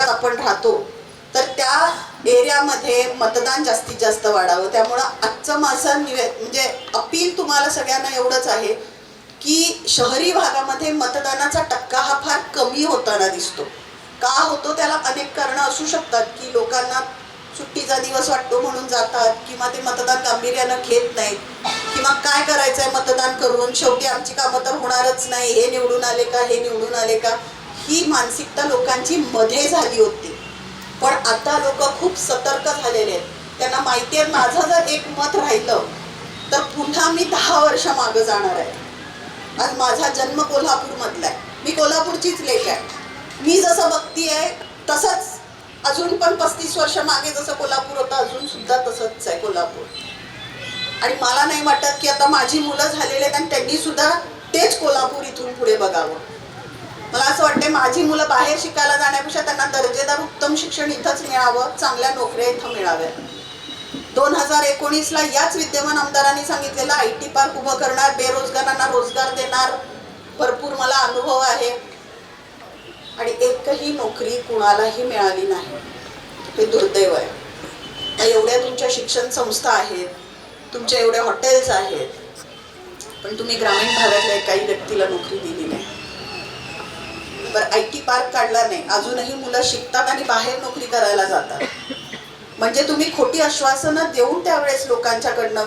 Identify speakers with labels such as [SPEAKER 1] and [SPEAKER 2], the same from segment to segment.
[SPEAKER 1] आपण राहतो तर त्या एरियामध्ये मतदान जास्तीत जास्त वाढावं. त्यामुळं आजचं माझं निवे म्हणजे अपील तुम्हाला सगळ्यांना एवढंच आहे की शहरी भागामध्ये मतदानाचा टक्का हा फार कमी होताना दिसतो. का होतो त्याला अनेक कारणं असू शकतात की लोकांना सुट्टीचा दिवस वाटतो म्हणून जातात किंवा ते मतदान गांभीर्यानं घेत नाहीत किंवा काय करायचंय मतदान करून शेवटी आमची कामं तर होणारच नाही हे निवडून आले का हे निवडून आले का? ही मानसिकता लोकांची मध्ये झाली होती. पण आता लोक खूप सतर्क झालेले आहेत. त्यांना माहिती आहे माझं जर एक मत राहिलं तर पुन्हा मी दहा वर्ष मागं जाणार आहे. आज माझा जन्म कोल्हापूरमधला आहे मी कोल्हापूरचीच लेख आहे. मी जसं बघतीये तसंच अजून पण पस्तीस वर्ष मागे जसं कोल्हापूर होतं अजून सुद्धा तसंच आहे कोल्हापूर. आणि मला नाही वाटत की आता माझी मुलं झालेली आहेत आणि त्यांनी सुद्धा तेच कोल्हापूर इथून पुढे बघावं. मला असं वाटतं माझी मुलं बाहेर शिकायला जाण्यापेक्षा त्यांना दर्जेदार उत्तम शिक्षण इथंच मिळावं चांगल्या नोकऱ्या इथं मिळाव्या दोन हजार एकोणीसला याच विद्यमान आमदारांनी सांगितलेलं आय टी पार्क उभं करणार बेरोजगारांना रोजगार देणार भरपूर मला अनुभव आहे. आणि एकही नोकरी कुणालाही मिळाली नाही. हे दुर्दैव आहे. त्या एवढ्या तुमच्या शिक्षण संस्था आहेत तुमच्या एवढ्या हॉटेल्स आहेत पण तुम्ही ग्रामीण भागातल्या एकाही व्यक्तीला नोकरी दिली नाही. बरं आय टी पार्क काढला नाही. अजूनही मुलं शिकतात आणि बाहेर नोकरी करायला जातात. म्हणजे तुम्ही खोटी आश्वासनं देऊन त्यावेळेस लोकांच्याकडनं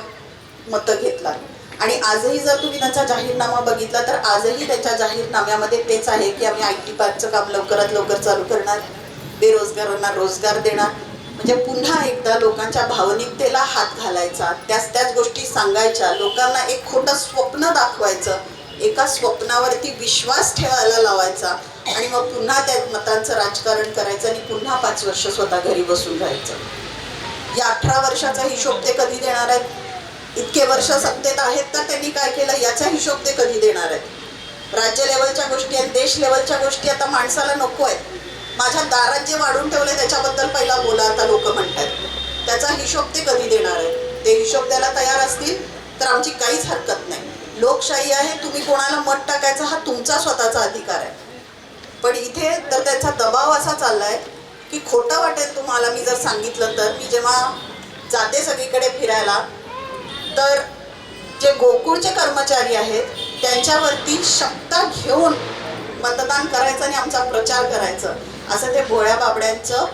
[SPEAKER 1] मतं घेतलात. आणि आजही जर तुम्ही त्यांचा जाहीरनामा बघितला तर आजही त्यांच्या जाहीरनाम्यामध्ये तेच आहे की आम्ही आय टी पार्कचं काम लवकरात लवकर चालू करणार बेरोजगारांना रोजगार देणार. म्हणजे पुन्हा एकदा लोकांच्या भावनिकतेला हात घालायचा त्याच त्याच गोष्टी सांगायच्या लोकांना एक खोटं स्वप्न दाखवायचं एका स्वप्नावरती विश्वास ठेवायला लावायचा आणि मग पुन्हा त्या मतांचं राजकारण करायचं आणि पुन्हा पाच वर्ष स्वतः घरी बसून राहायचं. या अठरा वर्षाचा हिशोब ते कधी देणार आहेत? इतके वर्ष सत्तेत आहेत तर त्यांनी काय केलं? याचा हिशोब ते कधी देणार आहेत? राज्य लेवलच्या गोष्टी आहेत देश लेवलच्या गोष्टी आता माणसाला नको आहेत. माझ्या दारात जे वाढून ठेवले त्याच्याबद्दल पहिला बोला आता लोक म्हणतात त्याचा हिशोब ते कधी देणार आहेत? ते हिशोब द्यायला तयार असतील? तर आमची काहीच हरकत नाही. लोकशाही आहे तुम्ही कोणाला मत टाकायचा हा तुमचा स्वतःचा अधिकार आहे. पण इथे तर त्याचा दबाव असा चालला आहे की खोटं वाटेल तुम्हाला मी जर सांगितलं तर. मी जेव्हा जाते सगळीकडे फिरायला तर जे गोकुळचे कर्मचारी आहेत त्यांच्यावरती शक्ता घेऊन मतदान करायचं आणि आमचा प्रचार करायचं. असं ते भोळ्या बाबड्यांचं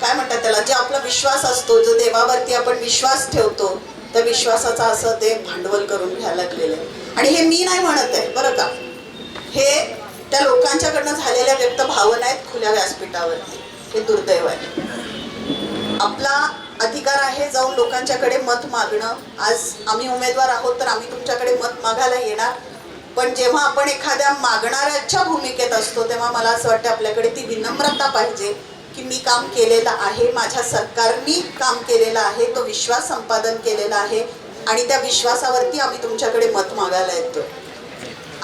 [SPEAKER 1] काय म्हणतात त्याला जे आपला विश्वास असतो जो देवावरती आपण विश्वास ठेवतो त्या विश्वासाचा असं ते भांडवल करून घ्यायला लागलेलं आहे. आणि हे मी नाही म्हणत आहे बरं का? हे त्या लोकांच्याकडनं झालेल्या व्यक्त भावना आहेत खुल्या व्यासपीठावरती. हे दुर्दैव आहे. आपला अधिकार आहे जाऊन लोकांच्याकडे मत मागणं. आज आम्ही उमेदवार आहोत तर आम्ही तुमच्याकडे मत मागायला येणार. पण जेव्हा आपण एखाद्या मागणाऱ्याच्या भूमिकेत असतो तेव्हा मला असं वाटतं आपल्याकडे ती विनम्रता पाहिजे. की मी काम केलेलं आहे माझ्या सरकारनी काम केलेलं आहे तो विश्वास संपादन केलेला आहे आणि त्या विश्वासावरती आम्ही तुमच्याकडे मत मागायला येतो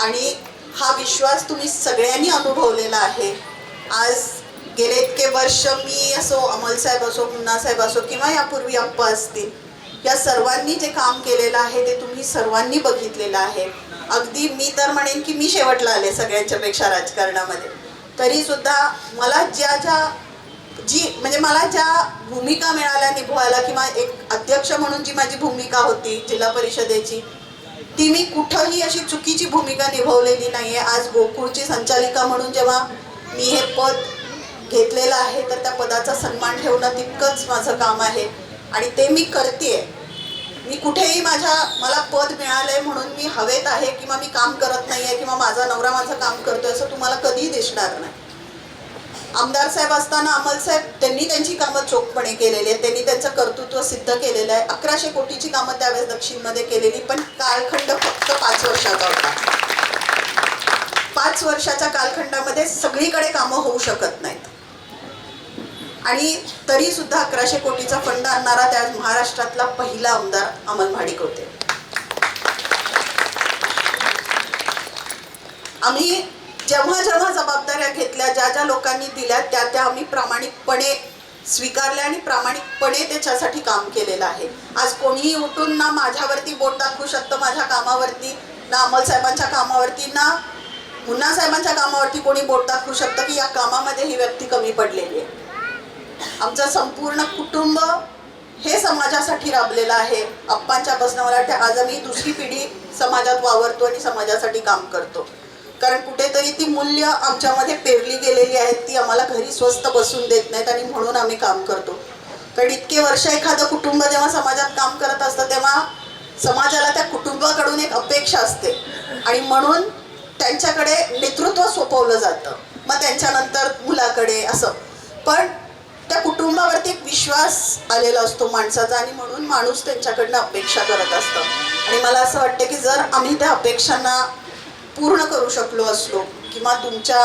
[SPEAKER 1] आणि हा विश्वास तुम्ही सगळ्यांनी अनुभवलेला आहे. आज गेले इतके वर्ष मी असो अमलसाहेब असो पुन्हासाहेब असो किंवा यापूर्वी अप्पा असतील या सर्वांनी जे काम केलेलं आहे ते तुम्ही सर्वांनी बघितलेलं आहे. अगदी मी तर म्हणेन की मी शेवटला आले सगळ्यांच्यापेक्षा राजकारणामध्ये. तरीसुद्धा मला ज्या ज्या जी म्हणजे मला ज्या भूमिका मिळाल्या निभवायला किंवा एक अध्यक्ष म्हणून जी माझी भूमिका होती जिल्हा परिषदेची ती मी कुठंही अशी चुकीची भूमिका निभवलेली आहे आज गोकुळची संचालिका म्हणून जेव्हा मी हे पद घेतलेलं आहे तर त्या पदाचा सन्मान ठेवणं तितकंच माझं काम आहे. आणि ते मी करते मी कुठेही माझ्या मला पद मिळालंय म्हणून मी हवेत आहे किंवा मी काम करत नाही आहे किंवा माझा नवरा माझं काम करतोय असं तुम्हाला कधीही दिसणार नाही. आमदार साहेब असताना अमल साहेब त्यांनी त्यांची कामं चोखपणे केलेली आहेत. त्यांनी त्यांचं कर्तृत्व सिद्ध केलेलं आहे. अकराशे कोटीची कामं त्यावेळेस दक्षिणमध्ये केलेली पण कालखंड फक्त पाच वर्षाचा होता. पाच वर्षाच्या कालखंडामध्ये सगळीकडे कामं होऊ शकत नाहीत. आणि तरी सुद्धा अकराशे कोटीचा फंड आणणारा त्या महाराष्ट्रातला पहिला आमदार अमल भाडिक होते. आम्ही जेव्हा जेव्हा जबाबदाऱ्या घेतल्या ज्या ज्या लोकांनी दिल्या त्या त्या आम्ही प्रामाणिकपणे स्वीकारल्या आणि प्रामाणिकपणे त्याच्यासाठी काम केलेलं आहे. आज कोणीही उठून ना माझ्यावरती बोट दाखवू शकतं माझ्या कामावरती ना अमल साहेबांच्या कामावरती ना मुन्ना साहेबांच्या कामावरती कोणी बोट दाखवू शकतं की या कामामध्ये ही व्यक्ती कमी पडलेली आहे. आमचं संपूर्ण कुटुंब हे समाजासाठी राबलेलं आहे. अप्पांच्या बसण्यावर मला आज आम्ही दुसरी पिढी समाजात वावरतो आणि समाजासाठी काम करतो. कारण कुठेतरी ती मूल्य आमच्यामध्ये पेरली गेलेली आहेत ती आम्हाला घरी स्वस्त बसून देत नाहीत आणि म्हणून आम्ही काम करतो. कारण इतके वर्ष एखादं कुटुंब जेव्हा समाजात काम करत असतं तेव्हा समाजाला त्या कुटुंबाकडून एक अपेक्षा असते. आणि म्हणून त्यांच्याकडे नेतृत्व सोपवलं जातं. मग त्यांच्यानंतर मुलाकडे असं. पण त्या कुटुंबावरती एक विश्वास आलेला असतो माणसाचा आणि म्हणून माणूस त्यांच्याकडनं अपेक्षा करत असतं. आणि मला असं वाटतं की जर आम्ही त्या अपेक्षांना पूर्ण करू शकलो असलो किंवा तुमच्या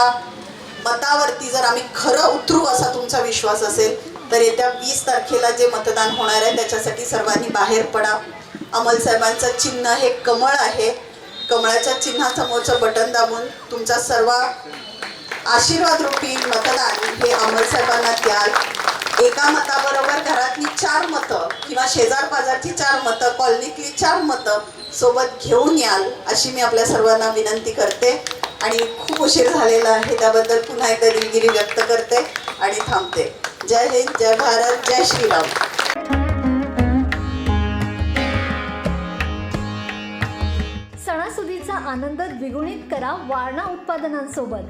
[SPEAKER 1] मतावरती जर आम्ही खरं उतरू असा तुमचा विश्वास असेल तर येत्या वीस तारखेला जे मतदान होणार आहे त्याच्यासाठी सर्वांनी बाहेर पडा. अमलसाहेबांचं चिन्ह हे कमळ आहे. कमळाच्या चिन्हासमोरचं बटन दाबून तुमचा सर्व आशीर्वाद रूपी मतदान हे अमल साहेबांना द्याल. एका मताबरोबर घरातली चार मतं किंवा शेजार पाजारची चार मतं कॉलनीतली चार मतं सोबत घेऊन याल अशी मी आपल्या सर्वांना विनंती करते. आणि खूप उशीर झालेला आहे त्याबद्दल पुन्हा एकदा दिलगिरी व्यक्त करते आणि थांबते. जय हिंद जय भारत जय श्रीराम.
[SPEAKER 2] सणासुदीचा आनंद द्विगुणित करा वारणा उत्पादनांसोबत.